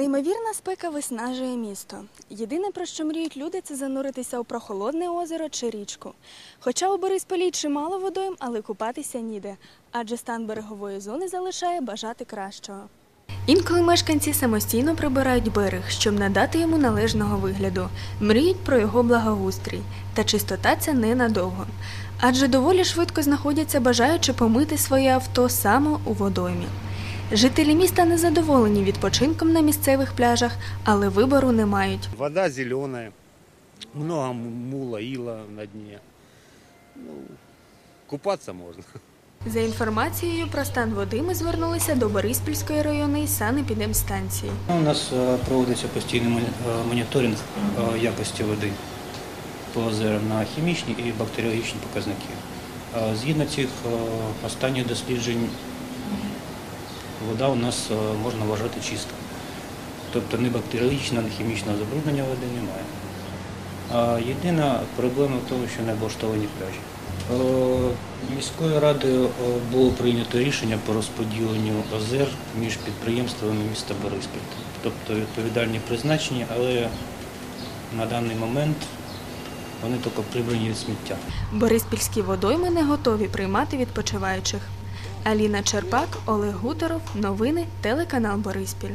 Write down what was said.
Неймовірна спека виснажує місто. Єдине, про що мріють люди, це зануритися у прохолодне озеро чи річку. Хоча у Борисполі чимало водойм, але купатися ніде, адже стан берегової зони залишає бажати кращого. Інколи мешканці самостійно прибирають берег, щоб надати йому належного вигляду, мріють про його благоустрій. Та чистота це ненадовго. Адже доволі швидко знаходяться бажаючи помити своє авто саме у водоймі. Жителі міста незадоволені відпочинком на місцевих пляжах, але вибору не мають. Вода зеленая, много мула, ила на дне. Ну, купаться можно. За інформацією про стан води ми звернулися до Бориспільської районної санепідемстанції. У нас е, проводиться постійний е, моніторинг е, якості води по озерам на хімічні і бактеріологічні показники. Згідно цих останніх досліджень, вода у нас е, можна вважати чиста. Тобто ні бактеріологічного, ні хімічного забруднення води немає. А Єдина проблема в тому, що не облаштовані пляжі. Е, Міською радою е, було прийнято рішення по розподіленню озер між підприємствами міста Бориспіль. Тобто відповідальні призначені, але на даний момент вони тільки прибрані від сміття. Бориспільські водойми не готові приймати відпочиваючих. Аліна Черпак, Олег Гуторов. Новини, телеканал Бориспіль.